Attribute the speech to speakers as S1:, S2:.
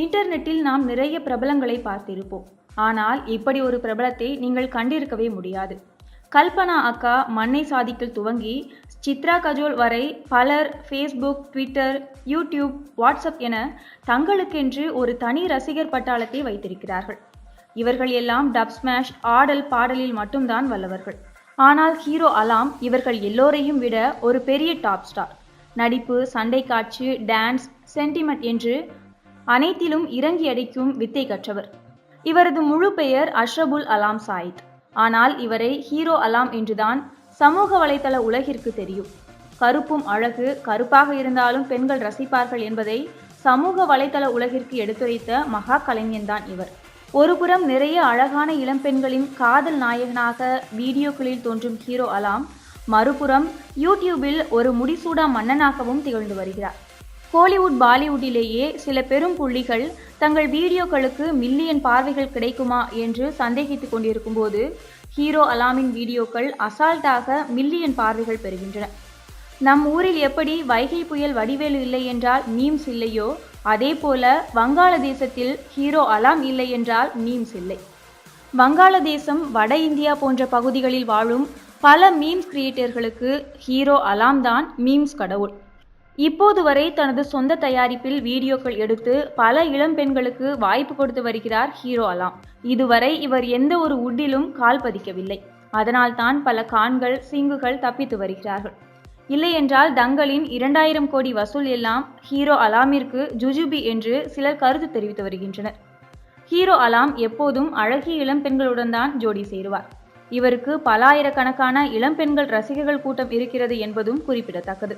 S1: இன்டர்நெட்டில் நாம் நிறைய பிரபலங்களை பார்த்திருப்போம். ஆனால் இப்படி ஒரு பிரபலத்தை நீங்கள் கண்டிருக்கவே முடியாது. கல்பனா அக்கா மண்ணை சாதிக்கில் துவங்கி சித்ரா கஜோல் வரை பலர் ஃபேஸ்புக் ட்விட்டர் யூடியூப் வாட்ஸ்அப் என தங்களுக்கென்று ஒரு தனி ரசிகர் பட்டாளத்தை வைத்திருக்கிறார்கள். இவர்கள் எல்லாம் டப் ஸ்மாஷ் ஆடல் பாடலில் மட்டும்தான் வல்லவர்கள். ஆனால் ஹீரோ அலாம் இவர்கள் எல்லோரையும் விட ஒரு பெரிய டாப் ஸ்டார் நடிப்பு சண்டை காட்சி டான்ஸ் சென்டிமெண்ட் என்று அனைத்திலும் இறங்கி அடிக்கும் வித்தை கற்றவர். இவரது முழு பெயர் அஷ்ரபுல் அலாம் சாயித். ஆனால் இவரை ஹீரோ அலாம் என்றுதான் சமூக வலைதள உலகிற்கு தெரியும். கருப்பும் அழகு கருப்பாக இருந்தாலும் பெண்கள் ரசிப்பார்கள் என்பதை சமூக வலைதள உலகிற்கு எடுத்துரைத்த மகா கலைஞன்தான் இவர். ஒருபுறம் நிறைய அழகான இளம்பெண்களின் காதல் நாயகனாக வீடியோக்களில் தோன்றும் ஹீரோ அலாம் மறுபுறம் யூடியூபில் ஒரு முடிசூடா மன்னனாகவும் திகழ்ந்து வருகிறார். கோலிவுட் பாலிவுட்டிலேயே சில பெரும் புள்ளிகள் தங்கள் வீடியோக்களுக்கு மில்லியன் பார்வைகள் கிடைக்குமா என்று சந்தேகித்துக் கொண்டிருக்கும் போது ஹீரோ அலாமின் வீடியோக்கள் அசால்ட்டாக மில்லியன் பார்வைகள் பெறுகின்றன. நம் ஊரில் எப்படி வைகை புயல் வடிவேலு இல்லை என்றால் மீம்ஸ் இல்லையோ அதே போல வங்காளதேசத்தில் ஹீரோ அலாம் இல்லை என்றால் மீம்ஸ் இல்லை. வங்காளதேசம் வட இந்தியா போன்ற பகுதிகளில் வாழும் பல மீம்ஸ் கிரியேட்டர்களுக்கு ஹீரோ அலாம் தான் மீம்ஸ் கடவுள். இப்போது வரை தனது சொந்த தயாரிப்பில் வீடியோக்கள் எடுத்து பல இளம் பெண்களுக்கு வாய்ப்பு கொடுத்து வருகிறார் ஹீரோ அலாம். இதுவரை இவர் எந்த ஒரு உட்டிலும் கால் பதிக்கவில்லை. அதனால்தான் பல கான்கள் சிங்குகள் தப்பித்து வருகிறார்கள். இல்லையென்றால் தங்களின் இரண்டாயிரம் கோடி வசூல் எல்லாம் ஹீரோ அலாமிற்கு ஜுஜுபி என்று சிலர் கருத்து தெரிவித்து வருகின்றனர். ஹீரோ அலாம் எப்போதும் அழகிய இளம்பெண்களுடன் தான் ஜோடி சேருவார். இவருக்கு பல ஆயிரக்கணக்கான இளம்பெண்கள் ரசிகர்கள் கூட்டம் இருக்கிறது என்பதும் குறிப்பிடத்தக்கது.